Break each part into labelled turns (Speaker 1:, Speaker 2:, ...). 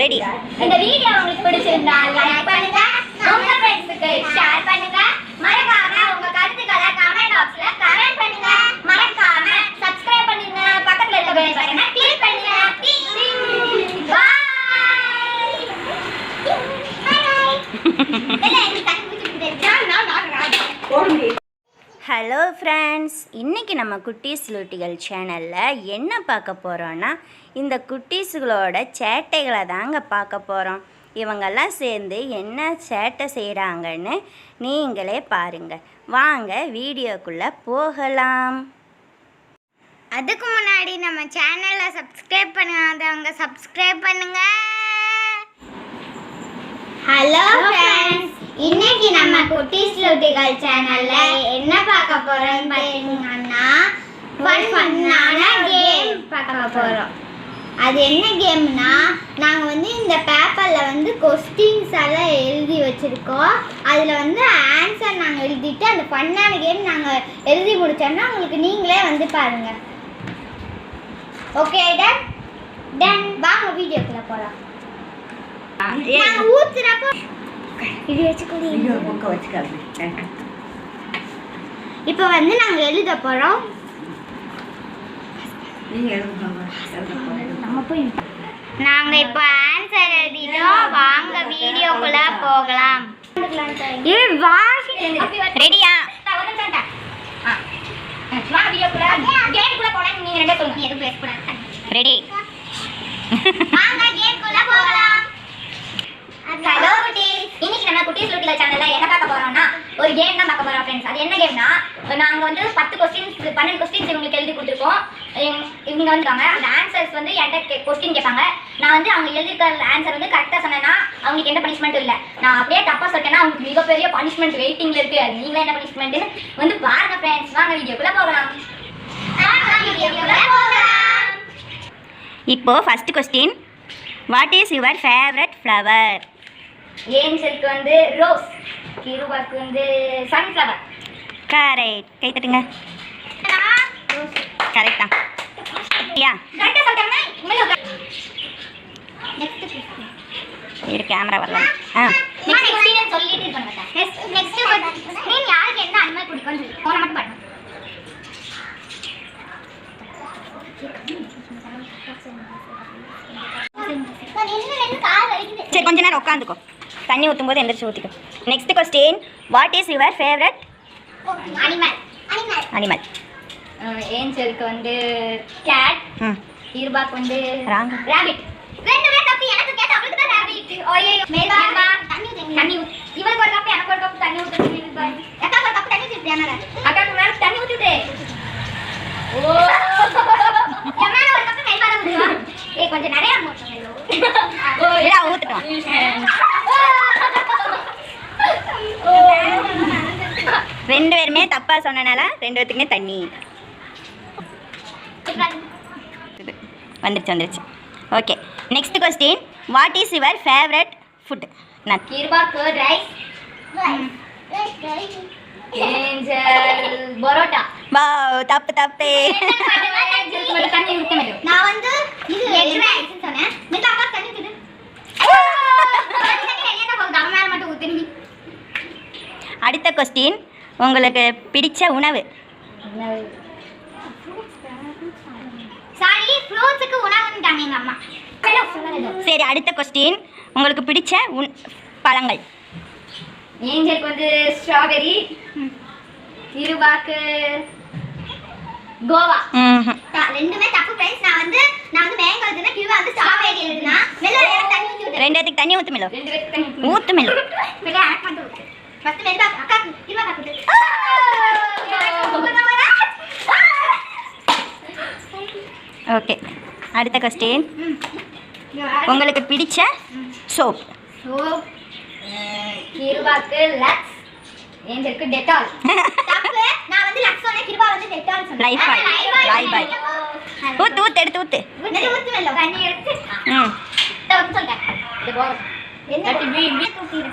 Speaker 1: Ready
Speaker 2: இந்த video உங்களுக்கு பிடிச்சிருந்தா லைக் பண்ணுங்க உங்க ஃப்ரெண்ட்ஸுக்கு ஷேர் பண்ணுங்க. மறக்காம உங்க கருத்துக்களை கமெண்ட் பாக்ஸ்ல கமெண்ட் பண்ணுங்க. மறக்காம சப்ஸ்கிரைப் பண்ணுங்க பக்கத்துல இருக்க பெல் பட்டனை கிளிக் பண்ணுங்க பாய்
Speaker 1: ஹலோ ஃப்ரெண்ட்ஸ் இன்றைக்கி நம்ம குட்டீஸ் லூட்டிகள் சேனலில் என்ன பார்க்க போகிறோன்னா இந்த குட்டீஸுகளோட சேட்டைகளை தாங்க பார்க்க போகிறோம் இவங்கெல்லாம் சேர்ந்து என்ன சேட்டை செய்கிறாங்கன்னு நீங்களே பாருங்கள் வாங்க வீடியோக்குள்ளே போகலாம்.
Speaker 2: அதுக்கு முன்னாடி நம்ம சேனலை சப்ஸ்கிரைப் பண்ணாதவங்க சப்ஸ்கிரைப் பண்ணுங்க. ஹலோ ஃப்ரெண்ட்ஸ் இன்னைக்கு நம்ம குட்டீஸ் லூட்டிகள் சேனல்ல என்ன பார்க்க போறோம்னு பார்த்தீங்கன்னா ஃபன் ஃபன்னான கேம் பார்க்க போறோம். அது என்ன கேம்னா நாங்கள் வந்து இந்த பேப்பரில் வந்து கொஸ்டின்ஸ் எல்லாம் எழுதி வச்சுருக்கோம். அதில் வந்து ஆன்சர் நாங்கள் எழுதிட்டு அந்த ஃபன்னான கேம் நாங்கள் எழுதி முடிச்சோம்னா உங்களுக்கு நீங்களே வந்து பாருங்கள் ஓகே டன் டன் வாங்க வீடியோக்குள்ள போலாம். நான் ஊத்துறப்போ இது வச்சுக்கோடி. இப்போ வந்து நாங்க எழுத போறோம். நாங்க இப்போ ஆன்சர் எழுதிட்டோம். வாங்க வீடியோக்குள்ள போகலாம். ஏ வாஷ்
Speaker 1: ரெடியா ரெடி
Speaker 2: வாங்க கேம்குள்ள போகலாம். ஹலோ குட்டீஸ் இன்னைக்கு நம்ம குட்டீஸ் லுட்டில சேனல்ல என்ன பார்க்க போறோம்னா ஒரு கேம் தான் பார்க்க போறோம் ஃப்ரெண்ட்ஸ் அது என்ன கேம்னா நாங்க வந்து பத்து கொஸ்டின்ஸ் பன்னெண்டு கொஸ்டின்ஸ் இவங்களுக்கு எழுதி கொடுத்துருக்கோம். இவங்க- இவங்க வந்துருக்காங்க அந்த ஆன்சர்ஸ் வந்து என்கிட்ட கொஸ்டின் கேட்பாங்க. நான் வந்து அவங்க எழுதிருக்க ஆன்சர் வந்து கரெக்டாக சொன்னேன்னா அவங்களுக்கு எந்த பனிஷ்மெண்ட்டும் இல்லை. நான் அப்படியே தப்பா சொல்லிட்டேன்னா அவங்களுக்கு மிகப்பெரிய பனிஷ்மெண்ட் வெயிட்டிங்ல இருக்கு. அது நீங்களே என்ன பனிஷ்மெண்ட் வந்து பாருங்க ஃப்ரெண்ட்ஸ் வாங்க வீடியோக்குள்ள போகலாம். இப்போ
Speaker 1: இப்போது first question what is your favourite flower
Speaker 2: ஏஞ்சலுக்கு வந்து ரோஸ்? கிருபாக்கு வந்து சன்ஃப்ளவர்
Speaker 1: கரெக்ட் கை தட்டுங்க. கரெக்ட் தான். யா? இரு கேமரா வரல. ஆ.
Speaker 2: நெக்ஸ்ட் சொல்லிட்டு இருக்க மாட்டேன் நெக்ஸ்ட் நெக்ஸ்ட் நீ யாருக்கு என்ன அனிமல் பிடிக்கும்னு சொல்லி. போன மட்டும் பண்ணு
Speaker 1: சரி கொஞ்ச நேரம் உட்காந்துக்கோ. தண்ணி ஊற்றும் போது எந்திரிச்சு ஊற்றிக்கோ next question what is your favourite
Speaker 2: animal animal ஏஞ்சலுக்கு வந்து கேட்
Speaker 1: ம்.
Speaker 2: இருபாக்கு வந்து. ராபிட் ரெண்டுமே தப்பு. எனக்கு கேட்ட அவளுக்கு தான் ராபிட் ஓயே மேல்பா தண்ணி ஊத்து. தண்ணி இவளுக்கு ஒரு கப் எனக்கு ஒரு கப் தண்ணி ஊத்து. மேல்பா அக்கா ஒரு கப் தண்ணி ஊத்து மேல அக்காக்கு மேல தண்ணி ஊத்துட்டு ஓ. என் மேல ஒரு கப் மேல்பா ஊத்துவா? ஏய் கொஞ்சம் நிறைய ஊத்து
Speaker 1: இல்ல ஊற்றுட்டோம் ரெண்டு பேருமே தப்பாக சொன்னனால ரெண்டு பேத்துக்குமே தண்ணி. வந்துருச்சு வந்துருச்சு. Okay next question what is your favourite food
Speaker 2: parotta.
Speaker 1: வா தப்பு தப்பு.
Speaker 2: நான் வந்து இது எக் ரைஸ் சொன்னேன். நீங்க அக்கா தண்ணி ஊத்துது அவன் மேல மட்டும் ஊத்துனி.
Speaker 1: அடுத்த கொஸ்டின் உங்களுக்கு பிடிச்ச உணவு?
Speaker 2: சாரி
Speaker 1: அடுத்த கொஸ்டின் உங்களுக்கு பிடிச்ச உண் பழங்கள்?
Speaker 2: ஏஞ்சலுக்கு வந்து ஸ்ட்ராபெரி இருபாக்கு கோவா.
Speaker 1: ம்ஹும்.
Speaker 2: ரெண்டுமே தப்பு நான் வந்து நான் வந்து மேங்கோ எழுதுனா கிருவா வந்து ஸ்ட்ராபெரி எழுதுனா மெல்ல எனக்கு தண்ணி ஊத்தி
Speaker 1: ரெண்டு பேத்துக்கு தண்ணி ஊத்து மில்லோ.
Speaker 2: ரெண்டு தண்ணி
Speaker 1: ஊத்து மில்லோ.
Speaker 2: மெல்ல ஆட் பண்ணிட்டு ஊத்து ஃபர்ஸ்ட் மெல்ல
Speaker 1: ஓகே. அடுத்த கொஸ்டின் உங்களுக்கு பிடிச்ச சோப்.
Speaker 2: சோப் கிருபாக்கு லக்ஸ் ஏஞ்சலுக்கு டெட்டால். தப்பு நான் வந்து லக்ஸ் சொன்னேன் கிருபா வந்து டெட்டால் சொன்னேன்
Speaker 1: Life Boy. Life Boy. ஊத்து ஊத்து எடுத்து ஊத்து
Speaker 2: நெல்லு ஊத்து வெல்ல தண்ணி எடுத்து
Speaker 1: ம்
Speaker 2: தப்பு சொல்லிட்டேன் இது போதும் என்ன பி பி தூக்கிடு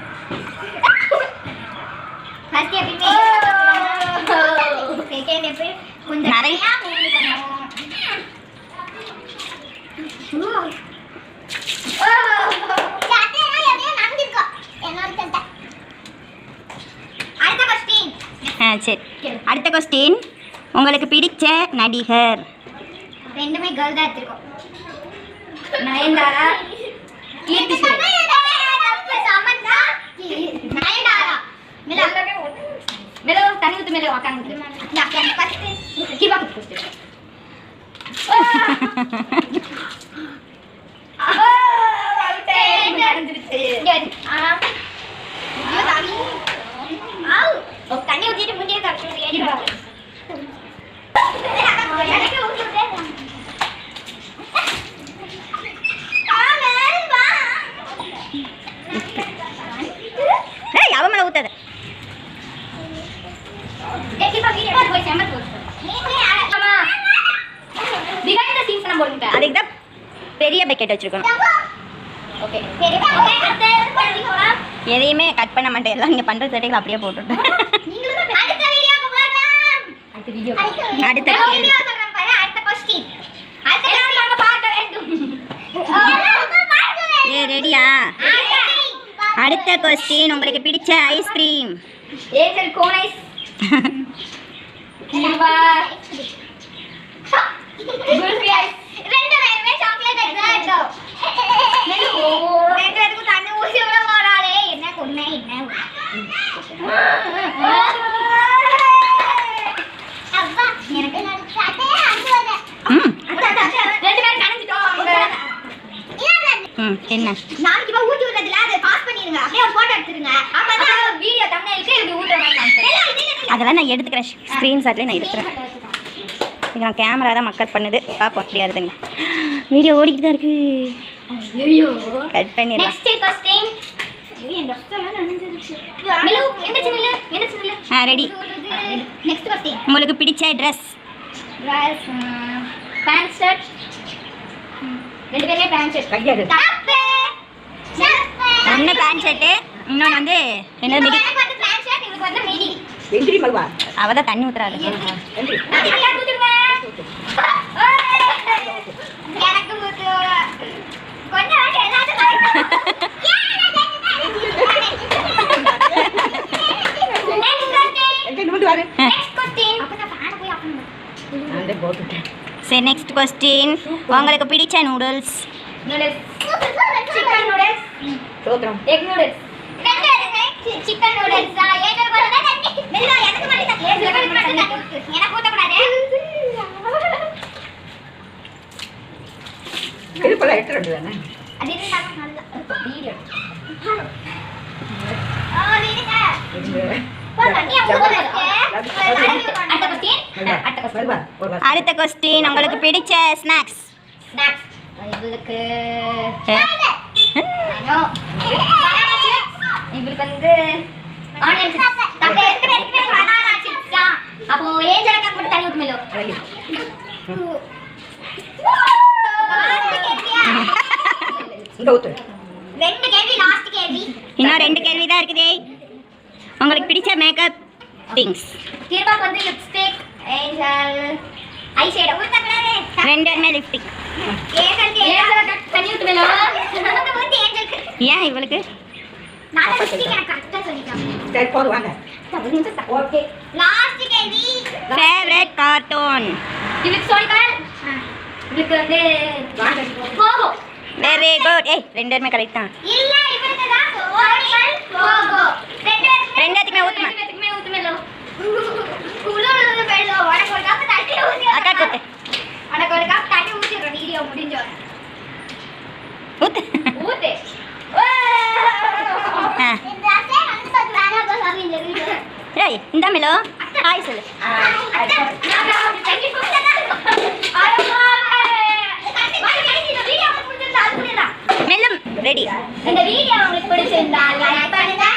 Speaker 2: ஃபர்ஸ்ட் எப்படி செகண்ட் எப்படி கொஞ்சம்
Speaker 1: நிறைய-
Speaker 2: நிறையா மூவி பண்ணுவோம்
Speaker 1: ஆ சரி அடுத்த கொஸ்டின் உங்களுக்கு பிடிச்ச நடிகர்.
Speaker 2: ரெண்டுமே கேர்ள் தான் எடுத்திருக்கோம். நயன்தாரா? கீர்த்தி நயன்தாரா? தண்ணி ஊத்து மிலோ கீபா தண்ணி ஊத்திட்டு முன்னே
Speaker 1: ஊத்தாத. அதுக்கு தான் பெரிய பக்கெட் வச்சுருக்கணும். எதையுமே கட் பண்ண மாட்டேன். எல்லாம் நீங்கள் பண்ணுற சேட்டைகள் அப்படியே போட்டுட்டேன். அடுத்த கேள்வி. ஏ ரெடியா? அடுத்த கொஸ்டின் உங்களுக்கு பிடிச்ச ஐஸ்கிரீம்
Speaker 2: ஏஞ்சல் கோனைஸ் கிளிபா குல்ஃபி ஐஸ் ரெண்டு பேருமே சாக்லேட் எடுத்தோம் ரெண்டு பேருக்கு தண்ணி ஊசி விட போறாளே என்ன கொன்ன என்ன அப்பா எனக்கு நடிச்சாதே அங்க
Speaker 1: ம்
Speaker 2: ரெண்டு பேரும் நனைஞ்சிட்டோம்
Speaker 1: ம் என்ன?
Speaker 2: நாளைக்கு இப்ப ஊட்டி விடுறதுல அதை பாஸ் பண்ணிருங்க. அப்படியே ஒரு போட்டோ எடுத்துருங்க. அப்பதான் வீடியோ தமிழுக்கு இப்படி ஊட்டுற
Speaker 1: அதெல்லாம் நான் எடுத்துக்கிறேன். ஸ்க்ரீன்ஷாட்லேயே நான் எடுத்துக்கிறேன் இது நான் கேமரா தான் மக்கள் பண்ணுது. பார்ப்போம் அப்படி வருதுங்க. வீடியோ ஓடிக்கிட்டு தான் இருக்கு.
Speaker 2: ஐயோ
Speaker 1: கட் பண்ணிடலாம் ஆ ரெடி உங்களுக்கு பிடிச்ச ட்ரெஸ்
Speaker 2: ட்ரெஸ் பேண்ட் ஷர்ட் ரெண்டு பேருமே பேண்ட் ஷர்ட்.
Speaker 1: ஒன்று பேண்ட் ஷர்ட்டு இன்னொன்று வந்து என்னது மிடி
Speaker 3: எந்திரி மல்வா
Speaker 1: அவள் தான் தண்ணி ஊற்றுறாரு
Speaker 3: எந்திரி
Speaker 2: நான் தனியா ஊத்திடுங்க. எனக்கு ஊத்து. கொஞ்சம் வாட்டி எல்லாத்தையும் கரெக்டா. Next question.
Speaker 3: எங்க நிமிந்து வாரு
Speaker 2: Next question. அப்பதான் fan அ போய் off பண்ணு.
Speaker 3: நான் அதை போட்டுட்டேன்
Speaker 1: சரி நெக்ஸ்ட் கொஸ்டின் உங்களுக்கு பிடிச்ச நூடுல்ஸ்
Speaker 2: தான் எனக்கு மட்டும் ஊத்து.
Speaker 3: எடுத்து ரெண்டு தானே
Speaker 2: அது நல்லா. வீடியோ. ஆ. அடுத்த
Speaker 1: கொஸ்டின் உங்களுக்கு பிடிச்ச ஸ்நாக்ஸ்
Speaker 2: Snacks. இவளுக்கு. இவளுக்கு வந்து ஆனியன் அப்போ தண்ணி.
Speaker 3: இங்க ஊத்து.
Speaker 2: ரெண்டு கேள்வி லாஸ்ட் கேள்வி.
Speaker 1: இன்னும் ரெண்டு கேள்வி தான் இருக்குதே. உங்களுக்கு பிடிச்ச மேக்கப் திங்ஸ்
Speaker 2: திரும்ப வந்து லிப்ஸ்டிக் ஏஞ்சல் ஐ ஷேடோ ஊத்தக்கூடாது
Speaker 1: ரெண்டு பேருமே லிப்டிக்
Speaker 2: ஏஞ்சல் ஏஞ்சல் அக்கா தண்ணி ஊத்துமேலோ ஊத்தி ஏஞ்சலுக்கு
Speaker 1: ஏன் இவளுக்கு?
Speaker 2: நான் லிப்ஸ்டிக் எனக்கு கரெக்டா சொல்லிட்டேன்
Speaker 3: சரி போதும் வாங்க. ஓகே
Speaker 2: லாஸ்ட் கேள்வி
Speaker 1: ஃபேவரட் கார்ட்டூன்
Speaker 2: இவளுக்கு சொல்லிட்டால் இவளுக்கு வந்து
Speaker 3: வாங்க
Speaker 2: போகோ
Speaker 1: வெரி குட் ஏய் ரெண்டு பேருமே கரெக்ட் தான்.
Speaker 2: இல்ல இவளுக்கு தான் சொல்லிட்டால் போகோ ரெண்டு
Speaker 1: ரெண்டாத்துக்குமே ஊத்துமா? அக்கா கூத்து.
Speaker 2: உனக்கு ஒரு கப் தண்ணி ஊற்றிடுறோம் வீடியோ
Speaker 1: முடிஞ்சோடனே
Speaker 2: மேலும்
Speaker 1: ரெடி
Speaker 2: இந்த வீடியோ
Speaker 1: உங்களுக்கு பிடிச்சிருந்தா லைக்
Speaker 2: பண்ணுங்க